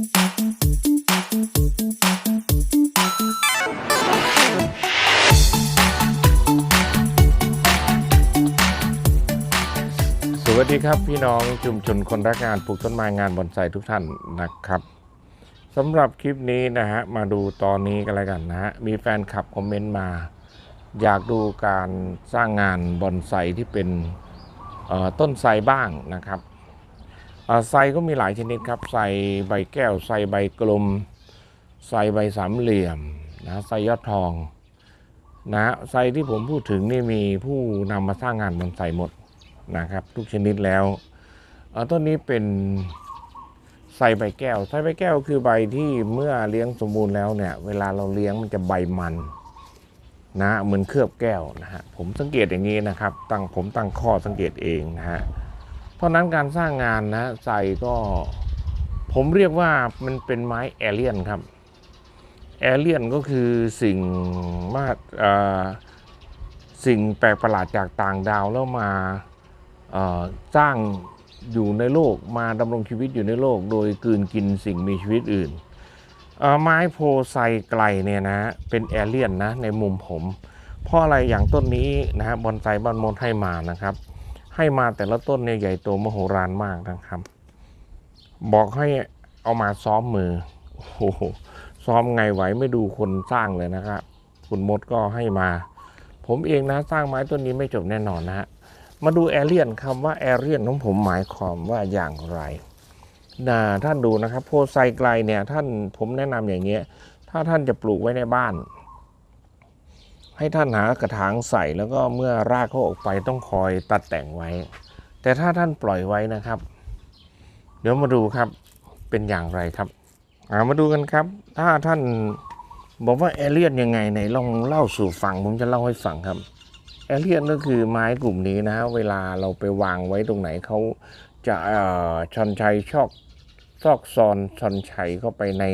สวัสดีครับพี่น้องชุมชนคนรักงานปลูกต้นไม้งานบอนไซทุกท่านนะครับสำหรับคลิปนี้นะฮะมาดูตอนนี้กันแล้วกันนะฮะมีแฟนคลับคอมเมนต์มา อยากดูการสร้างงานบอนไซที่เป็นต้นไทรบ้างนะครับ ไทรก็มีหลายชนิดครับไทรใบแก้วไทรใบกลมไทรใบสามเหลี่ยมนะไทรยอดทองนะไทรที่ผมพูดถึงนี่มีผู้นำมาสร้างงานบอนไซหมดนะครับ ทุกชนิดแล้วต้นนี้เป็นไซใบแก้วไซใบแก้วคือใบที่เมื่อเลี้ยงสมบูรณ์แล้วเนี่ย เวลาเราเลี้ยงมันจะใบมันนะเหมือนเคลือบแก้วนะฮะผมสังเกตอย่างนี้นะครับ ตั้งผมตั้งข้อสังเกตเองนะฮะ เพราะนั้นการสร้างงานนะไซก็ผมเรียกว่ามันเป็นไม้แอเลียนครับ แอเลียนก็คือสิ่งมาสิ่งแปลกประหลาดจากต่างดาวแล้วมาสร้างอยู่ในโลกมาดำรงชีวิตอยู่ในโลก โดยกืนกินสิ่งมีชีวิตอื่น ไม้โพไซไกลเนี่ยนะเป็นแอเลียนนะในมุมผม เพราะอะไรอย่างต้นนี้นะฮะบอนไซบ้านมดให้มานะครับ ให้มาแต่ละต้นเนี่ยใหญ่โตมโหฬารมากนะครับ บอกให้เอามาซ้อมมือโอ้โหซ้อมไงไหวไม่ดูคนสร้างเลยนะครับคุณมดก็ให้มา ผมเองนะสร้างไม้ต้นนี้ไม่จบแน่นอนนะฮะมาดูแอเรียนคำว่าแอเรียนของผมหมายความว่าอย่างไรนะท่านดูนะครับโพไซไกลเนี่ยท่านผมแนะนำอย่างเงี้ยถ้าท่านจะปลูกไว้ในบ้าน ให้ท่านหากระถางใส่แล้วก็เมื่อรากเขาออกไปต้องคอยตัดแต่งไว้ แต่ถ้าท่านปล่อยไว้นะครับ เดี๋ยวมาดูครับเป็นอย่างไรครับอามาดูกันครับ ถ้าท่านบอกว่าแอเลียนยังไงไหนลองเล่าสู่ฟังผมจะเล่าให้ฟังครับแอเลียนก็คือไม้กลุ่มนี้นะเวลาเราไปวางไว้ตรงไหนเขาจะชอนชัยชอกซอกซอนชอนชัยเข้าไปใน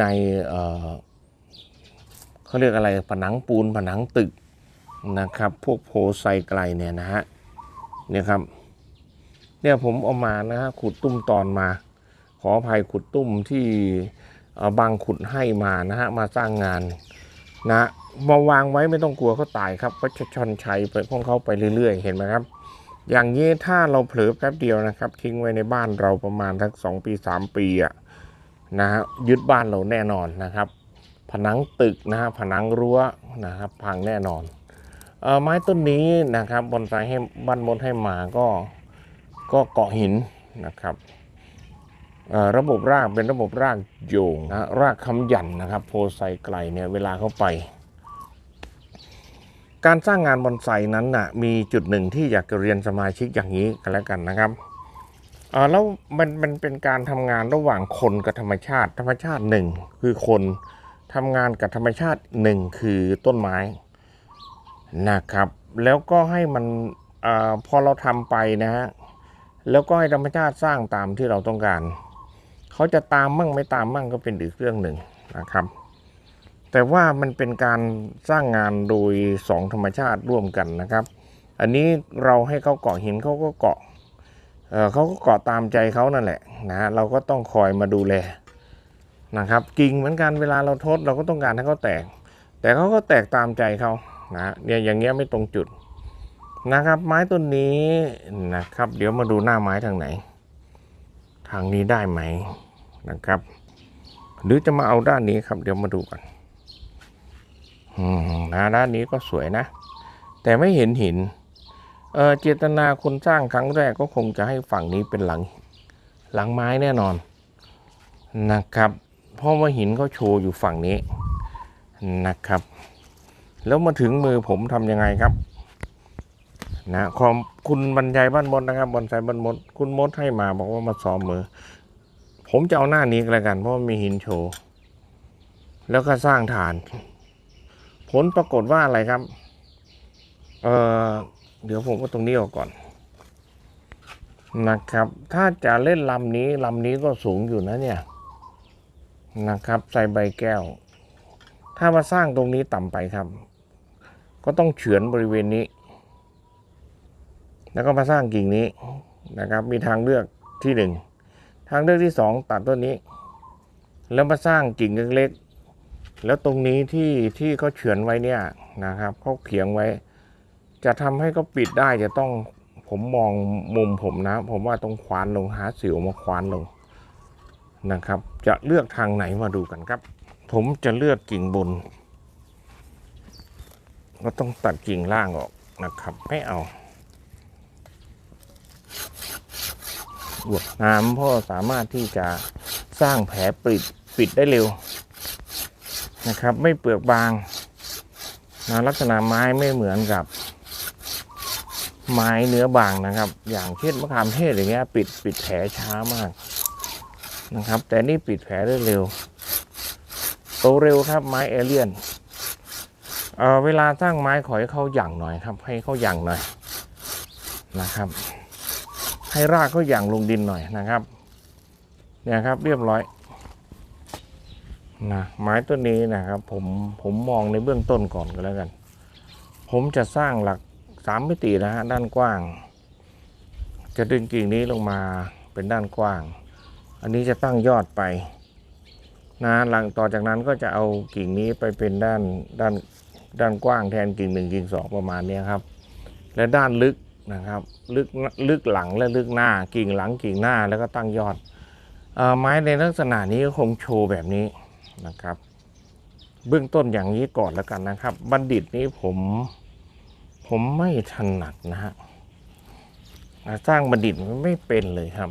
ใน เขาเรียกอะไรผนังปูนผนังตึกนะครับ พวกโพไซไกลเนี่ยนะฮะเนี่ยครับเนี่ยผมเอามานะฮะขุดตุ้มตอนมา ขออภัยขุดตุ้มที่เออบางขุดให้มานะฮะมาสร้างงานนะมาวางไว้ไม่ต้องกลัวเขาตายครับก็จะชอนชัยไปของเขาไปเรื่อย ๆ เห็นไหมครับ อย่างนี้ถ้าเราเผลอแป๊บเดียวนะครับ ทิ้งไว้ในบ้านเราประมาณทั้งสองปีสามปีอะนะฮะยึดบ้านเราแน่นอนนะครับ ผนังตึกนะฮะผนังรั้วนะครับพังแน่นอนออไม้ต้นนี้นะครับบอนไซให้บ้านมดให้มาก็ก็เกาะหินนะครับระบบรากเป็นระบบรากโยงนะรากคำหยันนะครับโพไซไกลเนี่ยเวลาเข้าไป การสร้างงานบอนไซนั้นนะ่ะมีจุดหนึ่งที่อยากจะเรียนสมาชิกอย่างนี้กันแล้วกันนะครับแล้วมันมันเป็นการทำงานระหว่างคนกับธรรมชาติ ธรรมชาติหนึ่งคือคน ทำงานกับธรรมชาติหนึ่งคือต้นไม้นะครับ แล้วก็ให้มันอพอเราทำไปนะฮะแล้วก็ให้ธรรมชาติสร้างตามที่เราต้องการ เขาจะตามมั่งไม่ตามมั่งก็เป็นอีกเรื่องหนึ่งนะครับ แต่ว่ามันเป็นการสร้างงานโดยสองธรรมชาติร่วมกันนะครับ อันนี้เราให้เขาเกาะหินเขาก็เกาะเเขาก็เกาะตามใจเขานั่นแหละนะเราก็ต้องคอยมาดูแล นะครับกิ่งเหมือนกันเวลาเราทดเราก็ต้องการให้เขาแตก แต่เขาก็แตกตามใจเขานะเนี่ยอย่างเงี้ยไม่ตรงจุดนะครับ ไม้ต้นนี้นะครับ เดี๋ยวมาดูหน้าไม้ทางไหน ทางนี้ได้ไหมนะครับ หรือจะมาเอาด้านนี้ครับ เดี๋ยวมาดูกันนะด้านนี้ก็สวยนะ แต่ไม่เห็นหินเออเจตนาคนสร้างครั้งแรกก็คงจะให้ฝั่งนี้เป็นหลัง หลังไม้แน่นอนนะครับ เพราะว่าหินเขาโชว์อยู่ฝั่งนี้นะครับ แล้วมาถึงมือผมทำยังไงครับนะขอบคุณบรรยายบ้านมดนะครับบอนไซบ้านมด คุณมดให้มาบอกว่ามาซ้อมมือ ผมจะเอาหน้านี้ก็แล้วกัน เพราะมีหินโชว์แล้วก็สร้างฐาน ผลปรากฏว่าอะไรครับ เออเดี๋ยวผมก็ตรงนี้ออกก่อน นะครับ ถ้าจะเล่นลำนี้ลำนี้ก็สูงอยู่นะเนี่ย นะครับ ใส่ใบแก้ว ถ้ามาสร้างตรงนี้ต่ำไปครับ ก็ต้องเฉือนบริเวณนี้ แล้วก็มาสร้างกิ่งนี้นะครับ มีทางเลือกที่หนึ่งทางเลือกที่สองตัดต้นนี้ แล้วมาสร้างกิ่งเล็กๆแล้วตรงนี้ที่ที่เขาเฉือนไว้เนี่ยนะครับเขาเขียงไว้ จะทำให้เขาปิดได้จะต้องผมมองมุมผมนะ ผมว่าต้องควานลงหาสิวมาควานลงนะครับจะเลือกทางไหนมาดูกันครับ ผมจะเลือกกิ่งบน ก็ต้องตัดกิ่งล่างออกนะครับ ไม่เอาบวกน้ำเพราะสามารถที่จะสร้างแผลปิดปิดได้เร็วนะครับ ไม่เปลือกบางนะลักษณะไม้ไม่เหมือนกับ ไม้เนื้อบางนะครับ อย่างเช่นมะขามเทศอย่างเงี้ย ปิดปิดแผลช้ามาก นะครับ แต่นี่ปิดแผลได้เร็วโตเร็วครับไม้เอเลียนเเวลาสร้างไม้ขอให้เขาหยั่งหน่อยครับ ให้เขาหยั่งหน่อยนะครับ ให้รากเขาหยั่งลงดินหน่อยนะครับ เนี่ยครับเรียบร้อยนะไม้ต้นนี้นะครับผมผมมองในเบื้องต้นก่อนก็แล้วกัน ผมจะสร้างหลักสามมิตินะฮะด้านกว้าง จะดึงกิ่งนี้ลงมาเป็นด้านกว้าง อันนี้จะตั้งยอดไปนะหลังต่อจากนั้นก็จะเอากิ่งนี้ไปเป็นด้านด้านด้านกว้างแทนกิ่งหนึ่งกิ่งสองประมาณนี้ครับ และด้านลึกนะครับ ลึกลึกหลังและลึกหน้ากิ่งหลังกิ่งหน้าแล้วก็ตั้งยอดออไม้ในลักษณะนี้ก็คงโชว์แบบนี้นะครับ เบื้องต้นอย่างนี้ก่อนแล้วกันนะครับ บัณฑิตนี้ผมผมไม่ถนัดนะฮะสร้างบัณฑิตไม่เป็นเลยครับ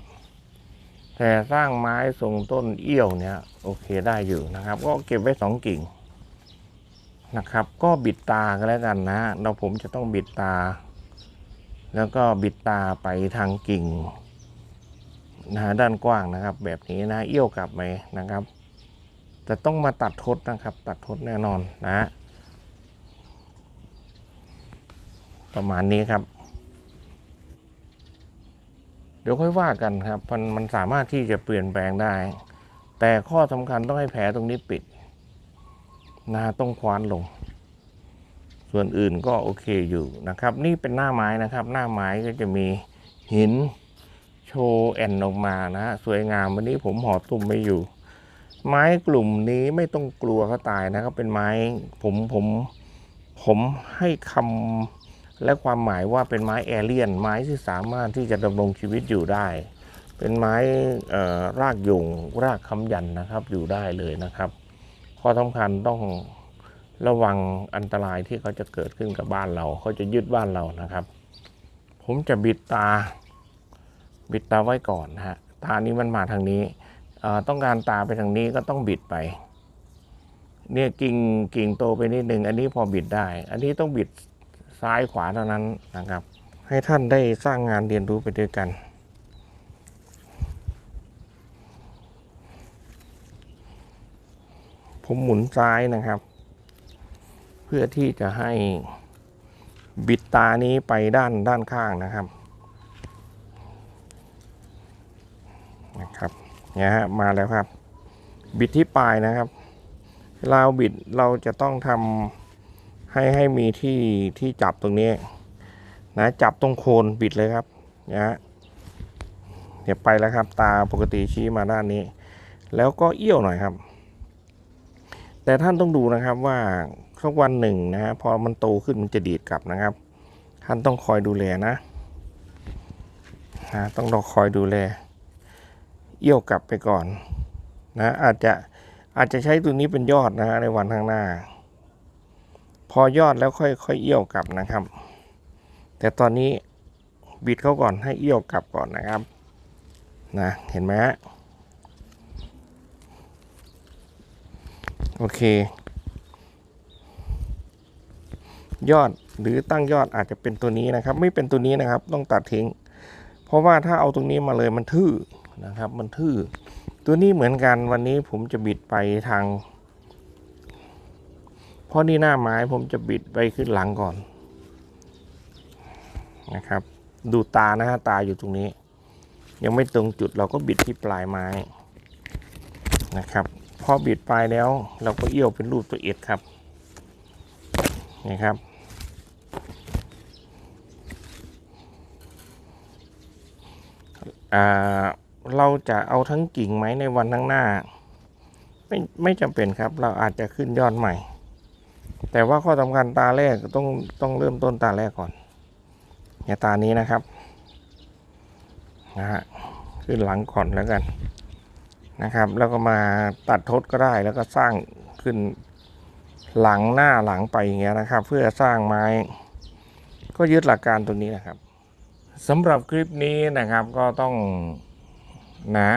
แต่สร้างไม้ทรงต้นเอี้ยวเนี่ยโอเคได้อยู่นะครับ ก็เก็บไว้สองกิ่งนะครับ ก็บิดตาก็แล้วกันนะเราผมจะต้องบิดตา แล้วก็บิดตาไปทางกิ่งนะฮะด้านกว้างนะครับ แบบนี้นะเอี้ยวกลับไปนะครับแต่ต้องมาตัดทดนะครับ ตัดทดแน่นอนนะฮะประมาณนี้ครับ ดี๋ยวค่อยว่ากันครับ มันมันสามารถที่จะเปลี่ยนแปลงได้ แต่ข้อสำคัญต้องให้แผลตรงนี้ปิดนะต้องคว้านลง ส่วนอื่นก็โอเคอยู่นะครับ นี่เป็นหน้าไม้นะครับ หน้าไม้ก็จะมีหินโชว์แอนออกมานะฮะสวยงามวันนี้ผมห่อตุ่มไม่อยู่ ไม้กลุ่มนี้ไม่ต้องกลัวเขาตายนะครับ เป็นไม้ผมผมผมให้คำ และความหมายว่าเป็นไม้แอเรียน ไม้ที่สามารถที่จะดำรงชีวิตอยู่ได้ เป็นไม้รากยุงรากคำยันนะครับอยู่ได้เลยนะครับ ข้อสำคัญต้องระวังอันตรายที่เขาจะเกิดขึ้นกับบ้านเรา เขาจะยึดบ้านเรานะครับ ผมจะบิดตา บิดตาไว้ก่อนฮะตานี้มันมาทางนี้ต้องการตาไปทางนี้ก็ต้องบิดไป เนี่ยกิ่งกิ่งโตไปนิดหนึ่งอันนี้พอบิดได้ อันนี้ต้องบิด ซ้ายขวาเท่านั้นนะครับ ให้ท่านได้สร้างงานเรียนรู้ไปด้วยกัน ผมหมุนซ้ายนะครับ เพื่อที่จะให้บิดตานี้ไปด้านด้านข้างนะครับนะครับเนี่ยฮะมาแล้วครับ บิดที่ปลายนะครับเวลาเราบิดเราจะต้องทำ ให้ให้มีที่ที่จับตรงนี้นะจับตรงโคนบิดเลยครับนะฮะเดี๋ยวไปแล้วครับ ตาปกติชี้มาด้านนี้ แล้วก็เอี้ยวหน่อยครับ แต่ท่านต้องดูนะครับว่าสักวันหนึ่งนะฮะพอมันโตขึ้นมันจะดีดกลับนะครับ ท่านต้องคอยดูแลนะนะต้องรอคอยดูแล เอี้ยวกลับไปก่อนนะอาจจะอาจจะใช้ตัวนี้เป็นยอดนะฮะในวันข้างหน้า พอยอดแล้วค่อยค่อยเอี้ยวกลับนะครับ แต่ตอนนี้บิดเขาก่อนให้เอี้ยวกลับก่อนนะครับนะเห็นไหมโอเค ยอดหรือตั้งยอดอาจจะเป็นตัวนี้นะครับ ไม่เป็นตัวนี้นะครับ ต้องตัดทิ้ง เพราะว่าถ้าเอาตรงนี้มาเลยมันทื่อนะครับ มันทื่อตัวนี้เหมือนกันวันนี้ผมจะบิดไปทาง เพราะนี่หน้าไม้ผมจะบิดไปขึ้นหลังก่อนนะครับ ดูตานะฮะตาอยู่ตรงนี้ ยังไม่ตรงจุดเราก็บิดที่ปลายไม้นะครับ พอบิดปลายแล้ว เราก็เอี้ยวเป็นรูปตัวเอ็ดครับนี่ครับเราจะเอาทั้งกิ่งไม้ในวันข้างหน้า ไม่ไม่จำเป็นครับ เราอาจจะขึ้นยอดใหม่ แต่ว่าข้อสำคัญตาแรกต้องต้องเริ่มต้นตาแรกก่อนเนี่ยตานี้นะครับนะฮะขึ้นหลังก่อนแล้วกันนะครับ แล้วก็มาตัดทดก็ได้แล้วก็สร้างขึ้นหลังหน้าหลังไปอย่างเงี้ยนะครับ เพื่อสร้างไม้ ก็ยึดหลักการตัวนี้นะครับสำหรับคลิปนี้นะครับก็ต้องนะ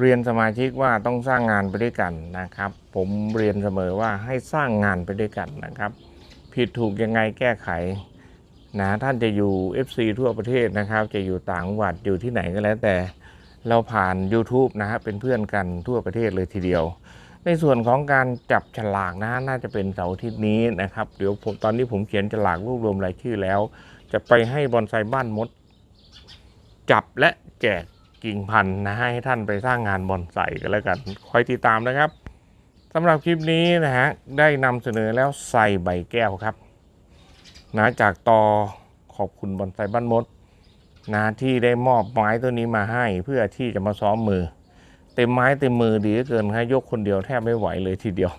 เรียนสมาชิกว่าต้องสร้างงานไปด้วยกันนะครับ ผมเรียนเสมอว่าให้สร้างงานไปด้วยกันนะครับ ผิดถูกยังไงแก้ไขนะท่านจะอยู่ FC ทั่วประเทศนะครับ จะอยู่ต่างจังหวัดอยู่ที่ไหนก็แล้วแต่เราผ่าน YouTube นะฮะเป็นเพื่อนกันทั่วประเทศเลยทีเดียว ในส่วนของการจับฉลากนะน่าจะเป็นเสาร์อาทิตย์นี้นะครับเดี๋ยวผมตอนนี้ผมเขียนฉลากรวบรวมรายชื่อแล้ว จะไปให้บอนไซบ้านมด จับและแจก กิ่งพันธุ์นะให้ท่านไปสร้างงานบอนไซกันแล้วกันคอยติดตามนะครับสำหรับคลิปนี้นะฮะได้นำเสนอแล้วใส่ใบแก้วครับนะจากตอขอบคุณบอนไซบ้านมดนะที่ได้มอบไม้ตัวนี้มาให้เพื่อที่จะมาซ้อมมือ เต็มไม้เต็มมือดีเหลือเกินครับยกคนเดียวแทบไม่ไหวเลยทีเดียว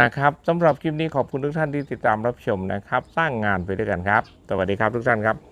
นะครับสำหรับคลิปนี้ขอบคุณทุกท่านที่ติดตามรับชมนะครับ สร้างงานไปด้วยกันครับ สวัสดีครับทุกท่านครับ